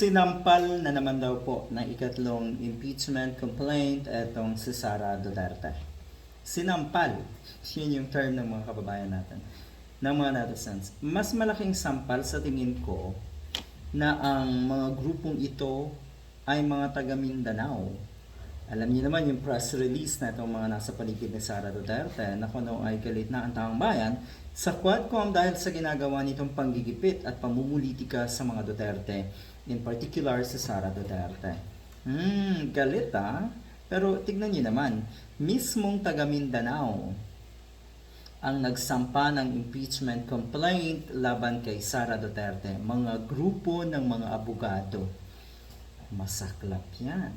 Sinampal na naman daw po ng ikatlong impeachment complaint etong si Sara Duterte. Sinampal. Yun yung term ng mga kababayan natin. Ng mga netizens. Mas malaking sampal sa tingin ko na ang mga grupong ito ay mga taga Mindanao. Alam niyo naman yung press release na itong mga nasa paligid ni Sara Duterte na kuno ay galit na ang taong bayan sa Quadcom dahil sa ginagawa nitong panggigipit at pamumulitika sa mga Duterte, in particular si Sara Duterte. Hmm, galit ah. Pero tignan niyo naman, mismong taga Mindanao ang nagsampa ng impeachment complaint laban kay Sara Duterte, mga grupo ng mga abogado. Masaklap yan.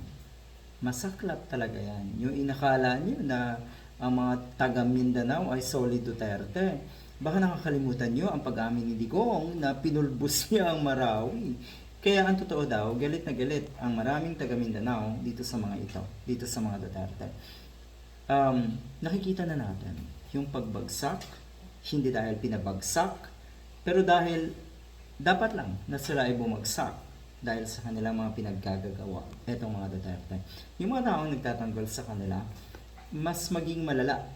Masaklap talaga yan. Yung inakala niyo na ang mga taga Mindanao ay solid Duterte. Baka nakakalimutan niyo ang pag-amin ni Digong na pinulbos niya ang Marawi. Kaya ang totoo daw, galit na galit ang maraming taga Mindanao dito sa mga ito, dito sa mga Duterte. Um, nakikita na natin yung pagbagsak, hindi dahil pinabagsak, pero dahil dapat lang na sila ay bumagsak dahil sa kanilang mga pinaggagagawa, etong mga Duterte. Yung mga taong nagtatanggol sa kanila, mas maging malala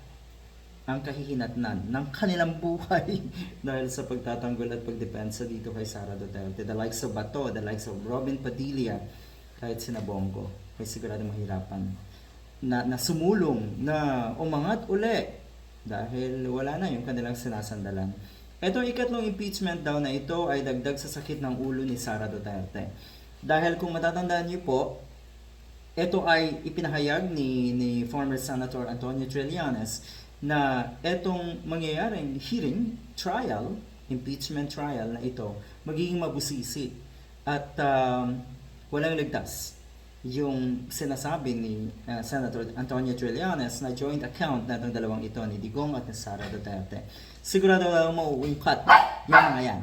ang kahihinatnan ng kanilang buhay dahil sa pagtatanggol at pagdepensa dito kay Sara Duterte. The likes of Bato, the likes of Robin Padilla, kahit sina Bongo, ay sigurado mahirapan na, na sumulong, na umangat uli dahil wala na yung kanilang sinasandalan. Itong ikatlong impeachment daw na ito ay dagdag sa sakit ng ulo ni Sara Duterte. Dahil kung matatandaan niyo po, ito ay ipinahayag ni, ni former Senator Antonio Trillanes na itong mangyayaring hearing, trial, impeachment trial na ito, magiging mabusisi at um, walang ligtas yung sinasabi ni uh, Senator Antonio Trillanes na joint account na itong dalawang ito ni Digong at ni Sara Duterte. Sigurado lang mauungkat yung mga yan.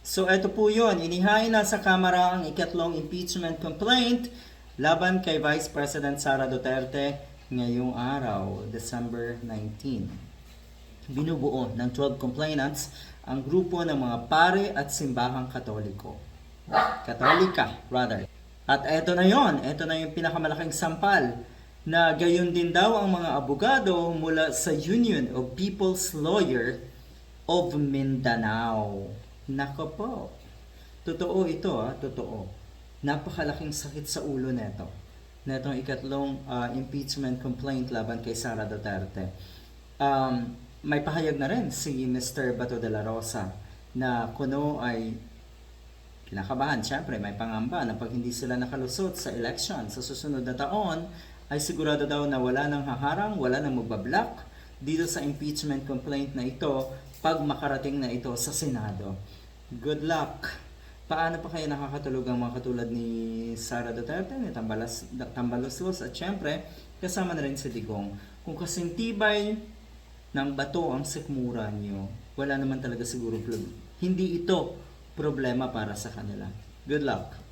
So ito po yun, inihain na sa Kamara ang ikatlong impeachment complaint laban kay Vice President Sara Duterte ngayong araw, December 19. Binubuo ng 12 complainants ang grupo ng mga pare at simbahang katoliko. Katolika, rather. At eto na yon, eto na yung pinakamalaking sampal na gayon din daw ang mga abogado mula sa Union of People's Lawyer of Mindanao. Nako po. Totoo ito ah, totoo. Napakalaking sakit sa ulo neto. Netong ikatlong ah, impeachment complaint laban kay Sara Duterte. Um, may pahayag na rin si Mr. Bato de la Rosa na kuno ay kinakabahan. Siyempre, may pangamba na pag hindi sila nakalusot sa election sa susunod na taon, ay sigurado daw na wala nang haharang, wala nang magbablock dito sa impeachment complaint na ito pag makarating na ito sa Senado. Good luck! Paano pa kaya nakakatulog ang mga katulad ni Sara Duterte, ni Tambalas, Tambaluslos at syempre kasama na rin si Digong. Kung kasintibay ng bato ang sikmura nyo, wala naman talaga siguro problem. Hindi ito problema para sa kanila. Good luck!